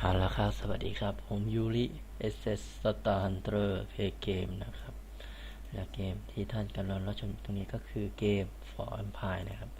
เอาละครับ สวัสดีครับ ผมยูริเอสเอสสตาร์ฮันเตอร์เพย์เกมนะครับ และเกมที่ท่านกำลังรับชมตรงนี้ก็คือเกม For Empire นะครับ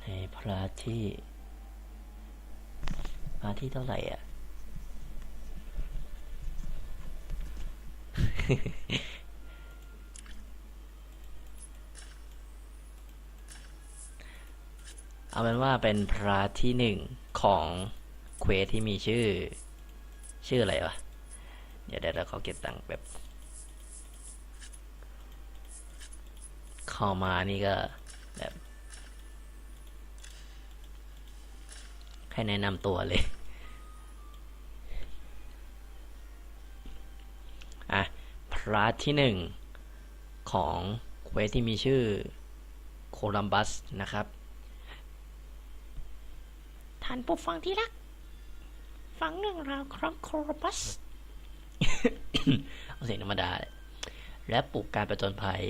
ในพาร์ทที่พาร์ทที่เท่าไหร่อะ เอาเป็นว่าเป็นพร์ทที่หนึ่งของเควสที่มีชื่อ ชื่ออะไรวะ เดี๋ยวเดี๋ยวเราขอเก็บตังค์แบบเข้ามานี่ก็แบบให้แนะนำตัวเลย อะ พร์ทที่หนึ่งของเควสที่มีชื่อโคลัมบัสนะครับ ท่านผู้ฟังที่รัก ฟังเรื่องราวของโครบัส เอาเสียงธรรมดาเลยและปลุกการประจนภัย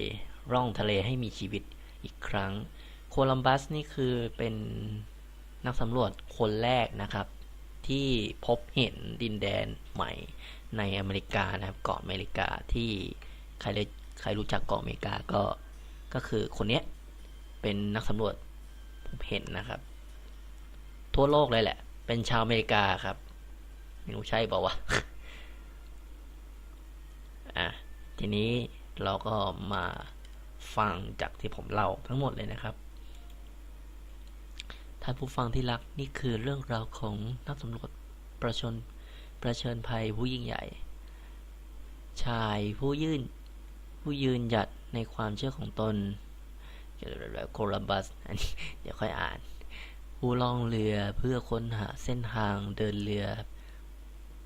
ร่องทะเลให้มีชีวิตอีกครั้ง โคลัมบัสนี่คือเป็นนักสำรวจคนแรกนะครับ ที่พบเห็นดินแดนใหม่ในอเมริกานะครับเกาะอเมริกาที่ใครใครรู้จักเกาะอเมริกาก็ก็คือคนเนี้ยเป็นนักสำรวจพบเห็นนะครับ ทั่วโลกเลยแหละ เป็นชาวอเมริกาครับ ไม่รู้ใช่เปล่าวะอะทีนี้เราก็มาฟังจากที่ผมเล่าทั้งหมดเลยนะครับท่านผู้ฟังที่รักนี่คือเรื่องราวของนักสำรวจประชนประเชิญภัยผู้ยิ่งใหญ่ ชายผู้ยื่นผู้ยืนหยัดในความเชื่อของตนโคลัมบัสอันนี้เดี๋ยวค่อยอ่าน ผู้ล่องเรือเพื่อค้นหาเส้นทางเดินเรือ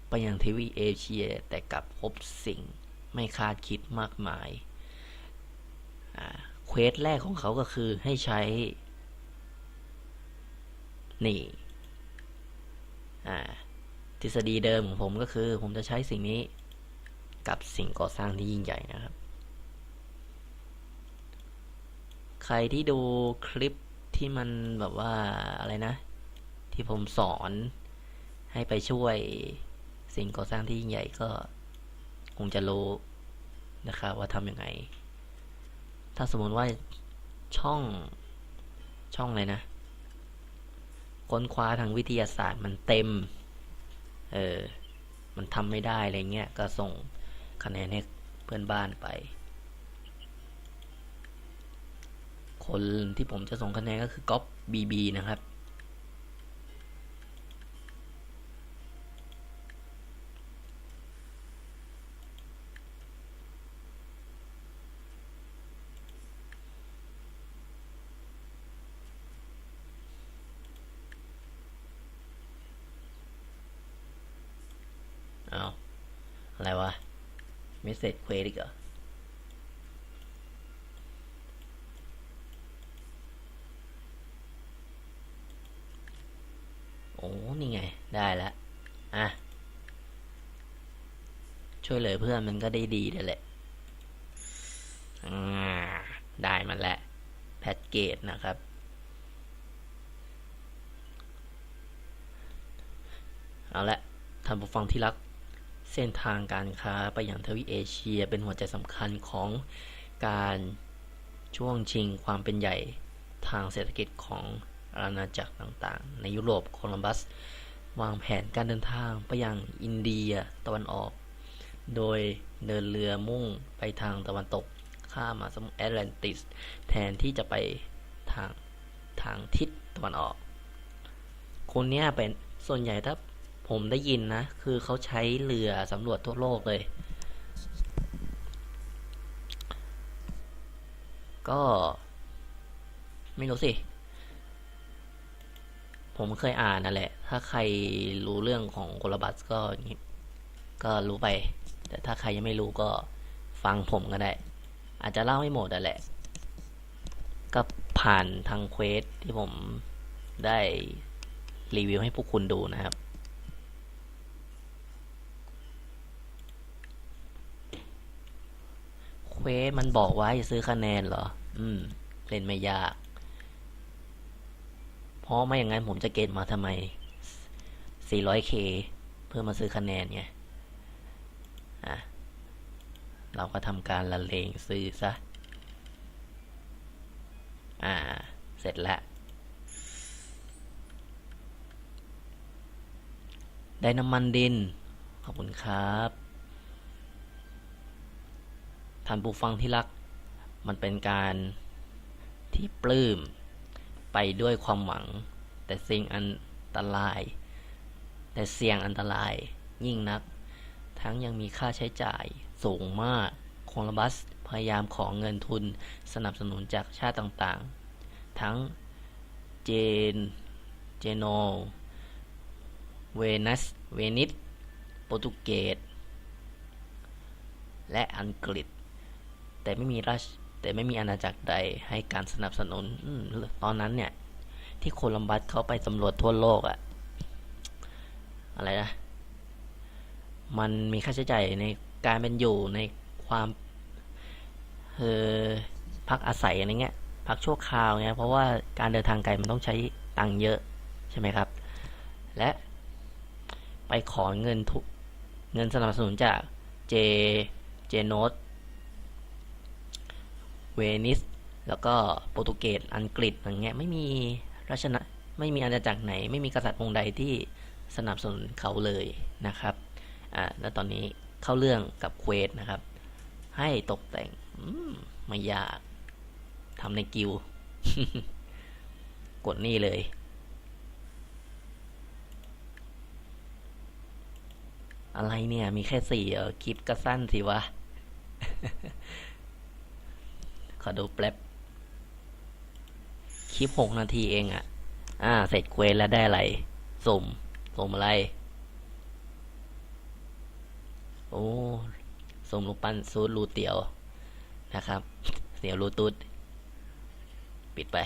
ไปยังทวีเอเชียแต่กลับพบสิ่งไม่คาดคิดมากมายเควสแรกของเขาก็คือให้ใช้ นี่ทฤษฎีเดิมของผมก็คือ ผมจะใช้สิ่งนี้กับสิ่งก่อสร้างที่ยิ่งใหญ่นะครับ ใครที่ดูคลิป ที่มันแบบว่าอะไรนะ ที่ผมสอนให้ไปช่วยสิ่งก่อสร้างที่ยิ่งใหญ่ก็คงจะรู้นะครับว่าทำยังไง ถ้าสมมติว่าช่องช่องอะไรนะ ค้นคว้าทางวิทยาศาสตร์มันเต็ม เออ มันทำไม่ได้อะไรเงี้ย ก็ส่งคะแนนให้เพื่อนบ้านไป คนที่ผมจะส่งคะแนนก็คือก๊อปบีบีนะครับ เอาอะไรวะเมสเซจเควสอีกเหรอ นี่ ได้แล้วอะ ช่วยเหลือเพื่อนมันก็ได้ดีเลยแหละได้มันแหละแพ็กเกจนะครับ เอาละท่านผู้ฟังที่รักเส้นทางการค้าไปยังทวีเอเชียเป็นหัวใจสำคัญของการช่วงชิงความเป็นใหญ่ทางเศรษฐกิจของอาณาจักรต่างๆ ในยุโรปโคลัมบัส วางแผนการเดินทางไปยังอินเดียตะวันออก โดยเดินเรือมุ่งไปทางตะวันตก ข้ามมาสมุทรแอตแลนติส แทนที่จะไปทางทางทิศตะวันออก คนเนี้ยเป็นส่วนใหญ่ถ้าผมได้ยินนะ คือเขาใช้เรือสำรวจทั่วโลกเลย ก็ ไม่รู้สิ ผมเคยอ่านนั่นแหละ ถ้าใครรู้เรื่องของโคลบัสก็ก็รู้ไป แต่ถ้าใครยังไม่รู้ก็ฟังผมก็ได้ อาจจะเล่าไม่หมดนั่นแหละ ก็ผ่านทางเควสที่ผมได้รีวิวให้พวกคุณดูนะครับเควสมันบอกว่าให้ซื้อคะแนนเหรอ อืม เล่นไม่ยาก เพราะไม่อย่างนั้นผมจะเกณฑ์มาทำไม 400k เพื่อมาซื้อคะแนนไงอะเราก็ทำการละเลงซื้อซะ อ่า เสร็จแล้วได้น้ำมันดิน ขอบคุณครับ ท่านผู้ฟังที่รัก มันเป็นการที่ปลื้ม ไปด้วยความหวัง แต่สิ่งอันตราย แต่เสี่ยงอันตรายยิ่งนัก ทั้งยังมีค่าใช้จ่ายสูงมากโคลัมบัสพยายามของเงินทุนสนับสนุนจากชาติต่างๆ ทั้งเจน เจโน เวนัส เวนิส โปรตุเกส และอังกฤษ แต่ไม่มีราช แต่ไม่มีอาณาจักรใดให้การสนับสนุนอตอนนั้นเนี่ย ที่โคลัมบัสเขาไปสำรวจทั่วโลกอะอะไรนะ มันมีค่าใช้จ่ายในการเป็นอยู่ในความเออพักอาศัยอะไรเงี้ยพักชั่วคราวเงี้ยเพราะว่าการเดินทางไกลมันต้องใช้ตังค์เยอะใช่ไหมครับ และไปขอเงินทุเงินสนับสนุนจากเจเจโนส เวนิส แล้วก็โปรตุเกสอังกฤษอย่างเงี้ยไม่มีราชนะไม่มีอาณาจักรไหน ไม่มีกษัตริย์องค์ใดที่สนับสนุนเขาเลยนะครับอ่าแล้วตอนนี้เข้าเรื่องกับเควสนะครับ ให้ตกแต่งมไม่ยากทำในกิว กดนี่เลย อะไรเนี่ย มีแค่สี่เออคลิปก็สั้นสิวะ ขอดูแป๊บคลิปหกนาทีเองอะ่ะ อ่า เสร็จเควสแล้วได้อะไรสุ่มสุ่มอะไร โอ้สมลูกปั้นซูดรูเตียวนะครับเสียวรูตุดปิดไป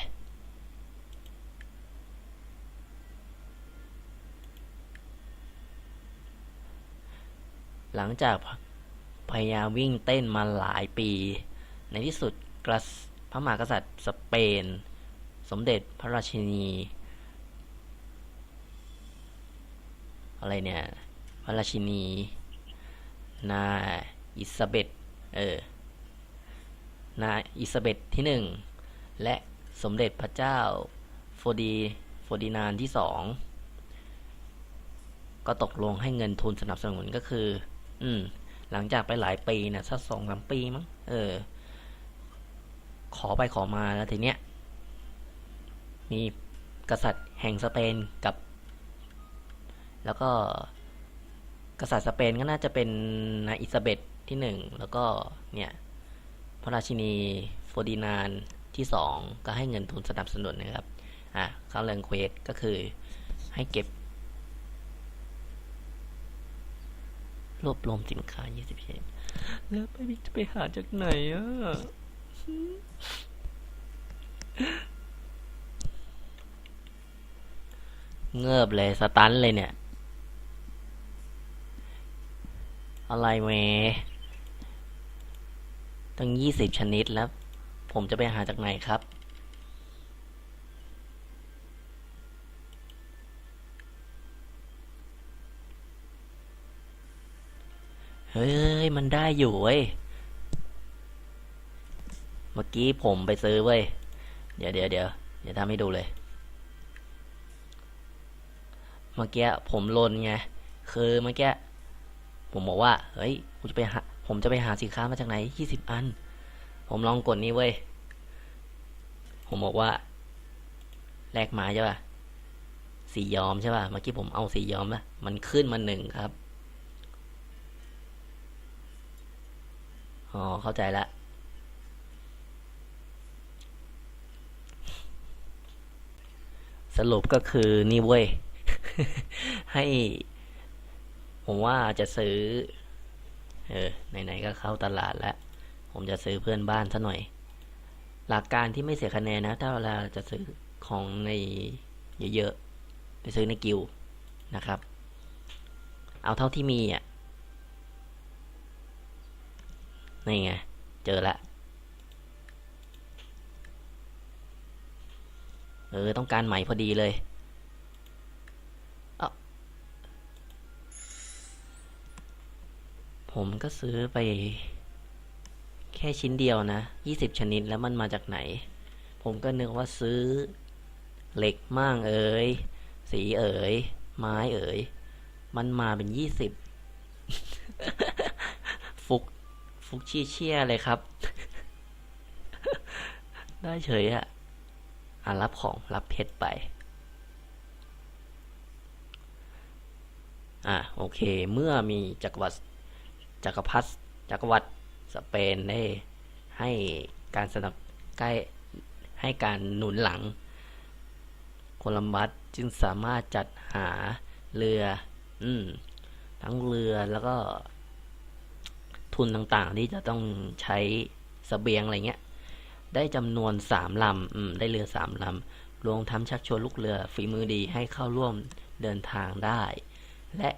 หลังจากพยายามวิ่งเต้นมาหลายปี ในที่สุด พระมหากษัตริย์สเปน สมเด็จพระราชินี อะไรเนี่ย พระราชินี นาอิซาเบตเออ นาอิซาเบตที่หนึ่ง และสมเด็จพระเจ้าโฟดีโฟดินานที่สองก็ตกลงให้เงินทุนสนับสนุนก็คือ อืม หลังจากไปหลายปีนะสักสองสามปีมั้ง เออ ขอไปขอมาแล้วทีเนี้ยมีกษัตริย์แห่งสเปนกับ แล้วก็กษัตริย์สเปนก็น่าจะเป็นนาอิซาเบตที่หนึ่งแล้วก็เนี่ยพระราชินีโฟดินานที่สองก็ให้เงินทุนสนับสนุนนะครับอะข้าเรืองเควสก็คือให้เก็บ รวบรวมสินค้า 20เชนแล้วไปจะไปหาจากไหนอะ เงือบเลย สตันเลยเนี่ย อะไรเมตั้งยี่สิบชนิดแล้ว ผมจะไปหาจากไหนครับ เฮ้ย มันได้อยู่เว้ย เมื่อกี้ผมไปซื้อเว้ย เดี๋ยวเดี๋ยวเดี๋ยวเดี๋ยวทำให้ดูเลย เมื่อกี้ผมลนไง คือเมื่อกี้ผมบอกว่า เฮ้ยผมจะไปหาผมจะไปหาสินค้ามาจากไหนยี่สิบอัน ผมลองกดนี้เว้ย ผมบอกว่า แลกมาใช่ป่ะ สีย้อมใช่ป่ะ เมื่อกี้ผมเอาสีย้อมละมันขึ้นมาหนึ่งครับ อ๋อ เข้าใจละ สรุปก็คือนี่เว้ย ให้ ผมว่าจะซื้อ เออ ไหนๆก็เข้าตลาดแล้ว ผมจะซื้อเพื่อนบ้านซะหน่อย หลักการที่ไม่เสียคะแนนนะ ถ้าเวลาจะซื้อของในเยอะๆ ไปซื้อในกิวนะครับ เอาเท่าที่มีอะ นี่ไง เจอละ เออ ต้องการใหม่พอดีเลยเอผมก็ซื้อไป แค่ชิ้นเดียวนะยี่สิบชนิดแล้วมันมาจากไหน ผมก็นึกว่าซื้อ เหล็กมั่งเอ๋ย สีเอ๋ย ไม้เอ๋ย มันมาเป็นยี่สิบฟุก ฟุกชี้เชี่ยเลยครับ ได้เฉยอะ อะรับของรับเพชรไป อะโอเค เมื่อมีจักรวรรดิจักรพรรดิจักรวรรดิสเปนได้ให้การสนับใกล้ให้การหนุนหลัง โคลัมบัสจึงสามารถจัดหาเรือ อืม ทั้งเรือแล้วก็ทุนต่างๆ ที่จะต้องใช้สเสบียงอะไรเงี้ย ได้จำนวนสามลำมได้เรือสามลำรวมทั้งชักชวนลูกเรือฝีมือดีให้เข้าร่วมเดินทางได้ และ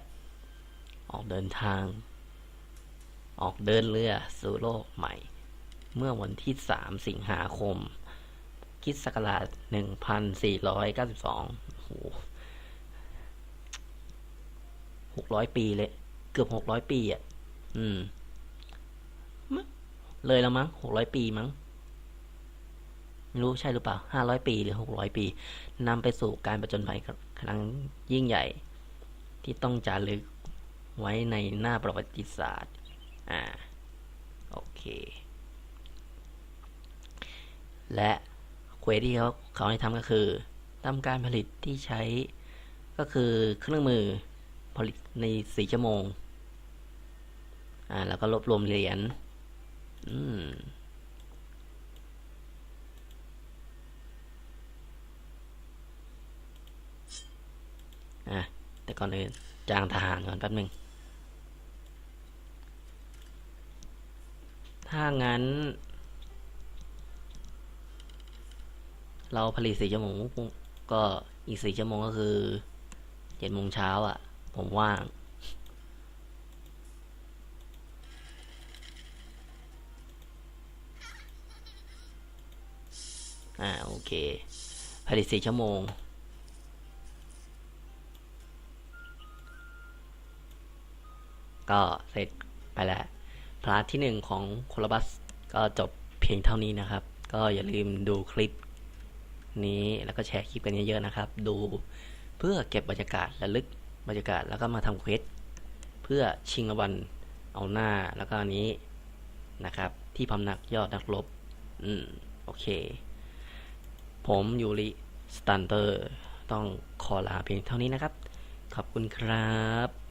ออกเดินทาง ออกเดินเรือสู่โลกใหม่ เมื่อวันที่ 3 สิงหาคมคิดศักราช1492โอ้โหหกร้อยปีเลย เกือบหกร้อยปีอะ อืม เลยแล้วมั้งหกร้อยปีมั้ง ไม่รู้ใช่หรือเปล่าห้าร้อยปีหรือหกร้อยปีนำไปสู่การประจนภัยครั้งยิ่งใหญ่ ที่ต้องจารึกไว้ในหน้าประวัติศาสตร์ อ่า โอเค และเควสที่เขาเขาให้ทำก็คือทำการผลิตที่ใช้ก็คือเครื่องมือผลิตในสี่ชั่วโมง อ่า แล้วก็รวบรวมเหรียญ อืม อะ แต่ ก่อนอื่นจ้างทหารก่อนแป๊บหนึ่ง ถ้างั้น เราผลิตสี่ชั่วโมงก็อีกสี่ชั่วโมงก็คือเจ็ดโมงเช้าอะ ผมว่างอ่าโอเค ผลิตสี่ชั่วโมง ก็เสร็จไปแล้ว พาร์ทที่หนึ่งของโคลบัสก็จบเพียงเท่านี้นะครับ ก็อย่าลืมดูคลิปนี้แล้วก็แชร์คลิปกันเยอะๆนะครับ ดูเพื่อเก็บบรรยากาศระลึกบรรยากาศแล้วก็มาทำเควสเพื่อชิงรางวัลเอาหน้าแล้วก็นนี้นะครับ ที่พำนักยอดนักรบอืมโอเค ผมยูริสตันเตอร์ ต้องขอลาเพียงเท่านี้นะครับ ขอบคุณครับ